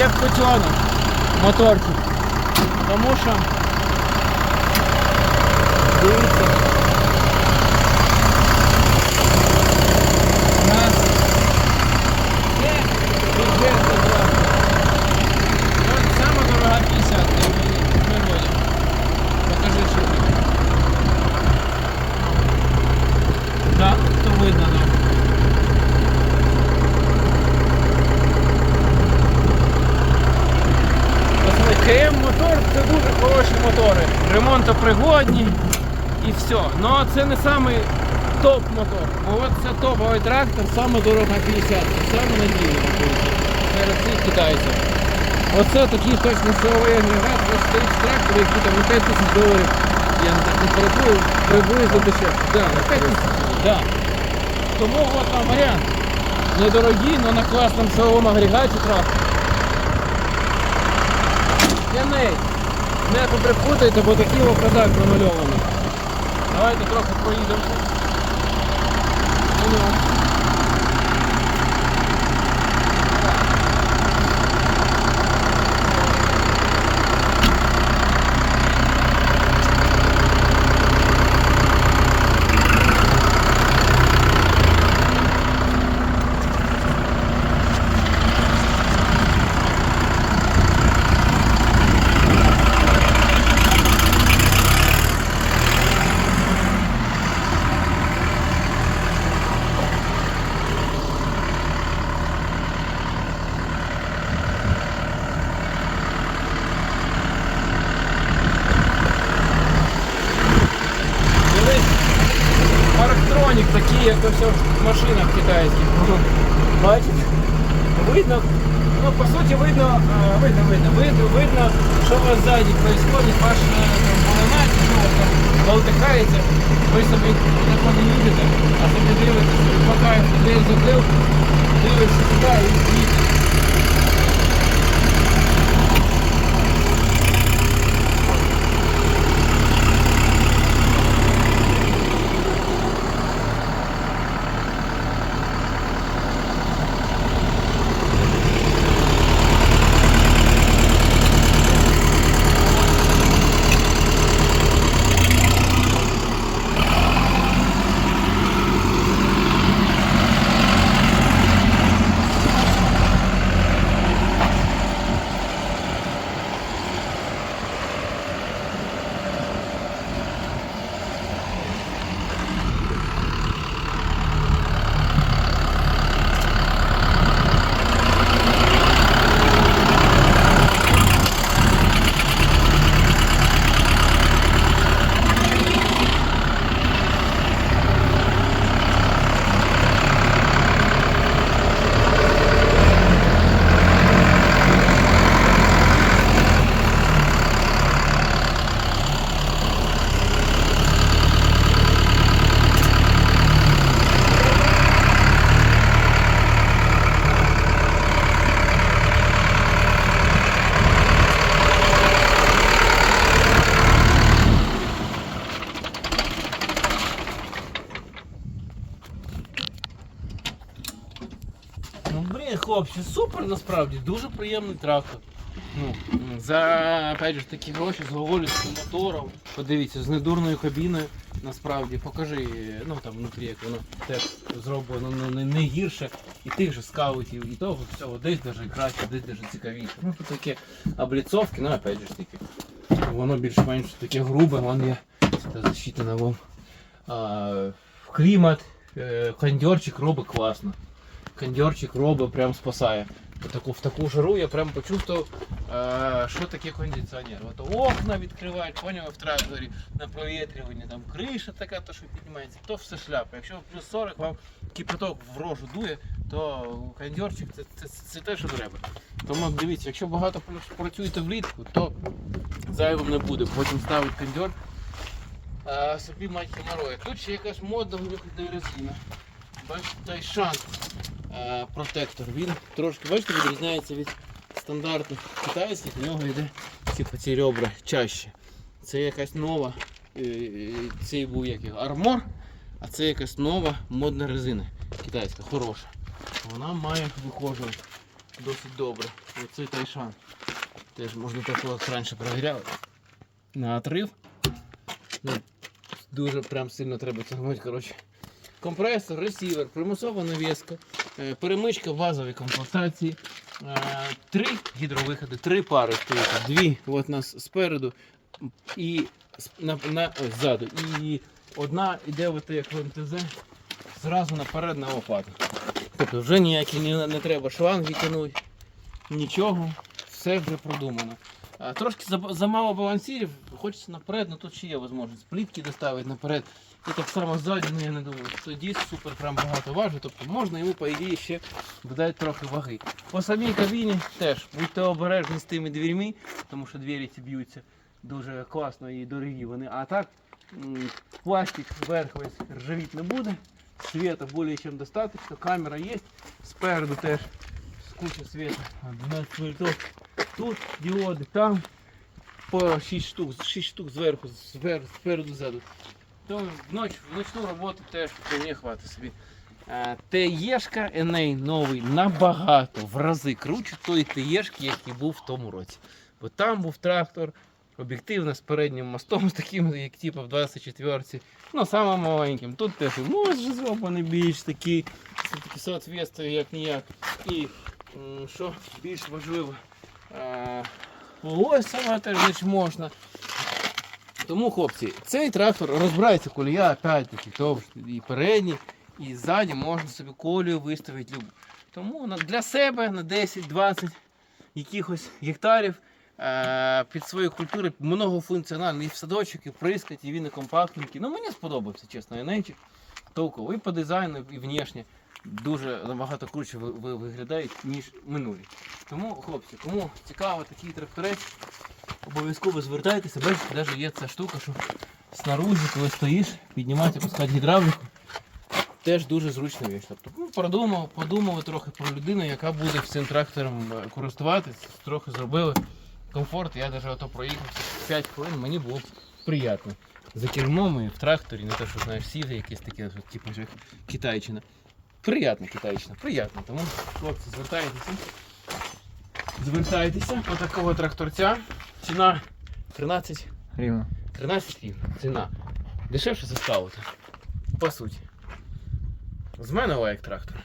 як котенок моторчик. Тому що дивіться. У нас є бюджет забрати. От сама дорога 50 в природі. Покажи, що тут. Так, то видно, так. Мотор це дуже хороші мотори. Ремонтопригодні і все. Ну це не самий топ мотор. Бо от це топовий трактор, саме дорога 50, це саме надійний серед цих китайців. Оце такий точно силовий агрегат, ось стоїть трактор, який там на 5 тисяч доларів. Я не так не порахую, приблизно дешевше. Да, на 5 тисяч. Да. Тому от вам варіант. Недорогий, але на класному силовому агрегаті трактор. П'яний. Не поприпутайте, бо такий окрадак намальований. Давайте трохи проїдемо. Ну, Дивись, такий, як ось в машинах китайських. Бачиш? Видно, ну по суті видно, видно, видно, видно, видно, що у вас ззаді відбувається, ваш вас там болтикається, ви собі не їдете, а собі дивитеся, поки десь закрив, дивишся сюди і їдете. Ну блін, хлопці, супер насправді, дуже приємний трактор. Ну, за опять же такі гроші з Гоголівським мотором. Подивіться, з недурною кабіною. Насправді, покажи, ну там внутрі, як воно теж зроблено ну, не, не гірше і тих же скаутів, і того всього, десь даже краще, десь даже цікавіше. Ну тут такі обліцовки, ну опять же таки. Воно більш-менш таке грубе, вон є защита на вам. Клімат, е, кондьорчик робить класно кондьорчик робить, прям спасає. Таку, в таку жару я прям почувствував, е, що таке кондиціонер. От окна відкривають, поняв, в тракторі на провітрюванні, там криша така, то що піднімається, то все шляпа. Якщо плюс 40 вам кипяток в рожу дує, то кондьорчик це, це, це те, що треба. Тому дивіться, якщо багато працюєте влітку, то зайвим не буде. Потім ставить кондьор, а собі мать геморрою. Тут ще якась мода виходить резина. Бачите, Тайшан е, протектор. Він трошки, бачите, відрізняється від стандартних китайських, у нього йде типу, ці ребра чаще. Це якась нова, е, цей був як його, армор, а це якась нова модна резина китайська, хороша. Вона має вихожувати досить добре. Оцей тайшан. Теж можна так от раніше перевіряли. На отрив. Ну, дуже прям сильно треба тягнути. Коротше. Компресор, ресівер, примусова навіска, е, перемичка в комплектації. е, Три гідровиходи, три пари стоїть. Дві от нас спереду і на, на, ось ззаду. І одна йде от як в МТЗ зразу наперед на лопату. Тобто вже ніякі не, не треба шланги тягнути, нічого, все вже продумано. Трошки замало балансирів, хочеться наперед, але тут ще є можливість плітки доставити наперед. І так само ззаді, ну я не думаю, що диск супер прям багато важить, тобто можна йому, по ідеї, ще додати трохи ваги. По самій кабіні теж будьте обережні з тими дверьми, тому що двері ці б'ються дуже класно і дорогі вони. А так пластик вверх весь не буде. Света более чем достаточно, камера есть, спереду теж куча света, 12 вольтов. Тут діоди, там по 6 штук, 6 штук зверху, звер, спереду ззаду. То в в ночну роботу теж вполне хватить собі. Е, ТЕшка NA новий набагато в рази круче тої ТЕшки, який був в тому році. Бо там був трактор, об'єктивно з переднім мостом, з таким, як типу в 24-ці. Ну, самим маленьким. Тут теж мост вже зроблений більш такий, все-таки соответствує як ніяк. І що більш важливо, е, сама теж не можна. Тому, хлопці, цей трактор розбирається колія, опять-таки, і передній, і ззаді можна собі колію виставити любу. Тому для себе на 10-20 якихось гектарів е, під свої культури многофункціональний в садочок, і в прискать, і він і компактненький. Ну мені сподобався, чесно. Толково. І по дизайну, і внешне дуже набагато круче ви- ви- виглядають, ніж минулі. Тому, хлопці, кому цікаво такий тракторець, обов'язково звертайтеся, бачите, навіть є ця штука, що снаружи, коли стоїш, піднімати, пускати гідравліку. Теж дуже зручна річ. Тобто ну, подумали трохи про людину, яка буде цим трактором е, користуватися, трохи зробили комфорт. Я навіть ото проїхався 5 хвилин, мені було приємно. За кермом і в тракторі, не те, що знаєш, сіли якісь такі, типу китайчина. Приємна китайчина, приємно. Тому, хлопці, звертайтеся. Звертайтеся по такого тракторця. Ціна 13 Рівно. 13 гривень. Ціна. Дешевше за скаута. По суті. З мене лайк трактор.